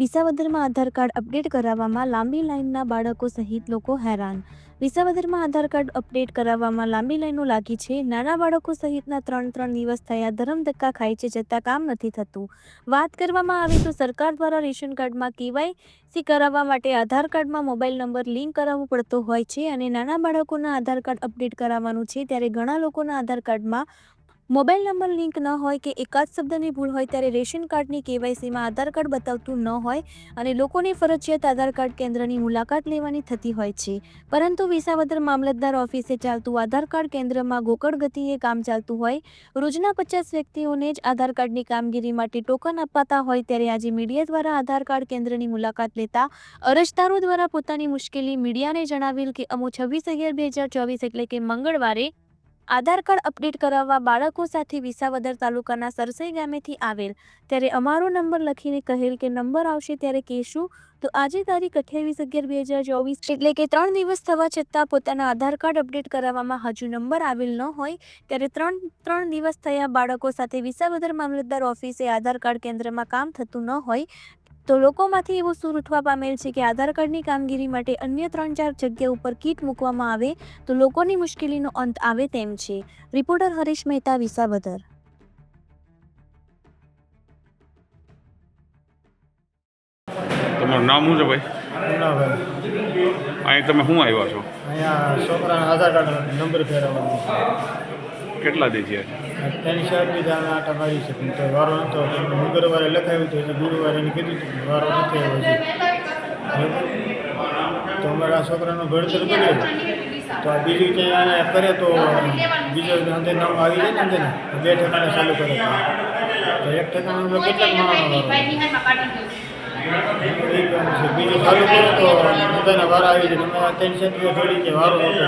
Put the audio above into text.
વિસાવદરમાં આધાર card update કરાવવામાં લાંબી લાઇનના બાળકો સહિત લોકો હેરાન. વિસાવદરમાં આધાર કાર્ડ અપડેટ કરાવવામાં લાંબી લાઈનો લાગી છે. નાના બાળકો સહિતના ત્રણ ત્રણ દિવસ થયા ધરમ ધક્કા ખાય છે છતાં કામ નથી થતું. વાત કરવામાં આવે તો સરકાર દ્વારા રેશન કાર્ડમાં કેવાયસી કરાવવા માટે આધાર કાર્ડમાં મોબાઈલ નંબર લિંક કરાવવો પડતો હોય છે અને નાના બાળકોના આધાર કાર્ડ અપડેટ કરાવવાનું છે ત્યારે ઘણા લોકોના આધાર કાર્ડમાં મોબાઈલ નંબર લિંક ન હોય કે એકાદ શબ્દની ભૂલ હોય ત્યારે રેશન કાર્ડની કેવાયસીમાં આધાર કાર્ડ બતાવતું ન હોય અને લોકોને ફરજિયાત આધાર કાર્ડ કેન્દ્રની મુલાકાત લેવાની થતી હોય છે. પરંતુ વિસાવદર મામલતદાર ઓફિસે ચાલતું આધાર કાર્ડ કેન્દ્રમાં ગોકળ ગતિએ કામ ચાલતું હોય, રોજના પચાસ વ્યક્તિઓને જ આધાર કાર્ડની કામગીરી માટે ટોકન અપાતા હોય ત્યારે આજે મીડિયા દ્વારા આધાર કાર્ડ કેન્દ્રની મુલાકાત લેતા અરજદારો દ્વારા પોતાની મુશ્કેલી મીડિયાને જણાવેલ કે અમો છવ્વીસ અગિયાર બે હજાર ચોવીસ એટલે કે મંગળવારે આધાર કાર્ડ અપડેટ કરાવવા બાળકો સાથે વિસાવદર તાલુકાના સરસઈ ગામેથી આવેલ. ત્યારે અમારો નંબર લખીને કહેલ કે નંબર આવશે ત્યારે કહેશું. તો આજે તારીખ અઠ્યાવીસ અગિયાર બે હજાર ચોવીસ એટલે કે ત્રણ દિવસ થવા છતાં પોતાના આધાર કાર્ડ અપડેટ કરાવવામાં હજુ નંબર આવેલ ન હોય. ત્યારે ત્રણ ત્રણ દિવસ થયા બાળકો સાથે વિસાવદર મામલતદાર ઓફિસે આધાર કાર્ડ કેન્દ્રમાં કામ થતું ન હોય. તો લોકોમાંથી એવું સૂર ઉઠવા પામેલ છે કે આધાર કાર્ડની કામગીરી માટે અન્ય ત્રણ ચાર જગ્યા ઉપર કીટ મૂકવામાં આવે તો લોકોની મુશ્કેલીનો અંત આવે તેમ છે. રિપોર્ટર હરીશ મહેતા વિસાવદર. તમારું નામ શું છે ભાઈ? અહીં તમે શું આવ્યા છો? અહીંયા છોકરાના આધાર કાર્ડ નંબર ફેરવવાનો કેટલા દી છે? તેની બીજા અમે આટા મારી છે પણ તો વારો નતો. આવતો. મંગળવારે લખાવ્યું હતું ગુરુવારે એને કીધું હતું વારો નથી આવ્યો છે? તો અમારા છોકરાનું ભણતર કર્યો તો આ બીજું ક્યાંય આને કરે તો બીજો અંદર નામ આવી જાય ને અંદર બે ઠેકાણે ચાલુ કરે. તો એક ઠેકાણે કેટલાક છે. બીજું ચાલુ કરે તો બધાના વારા આવી જાય. અમે આ ત્રણ ક્ષેત્રે થોડી કે વારો હોતો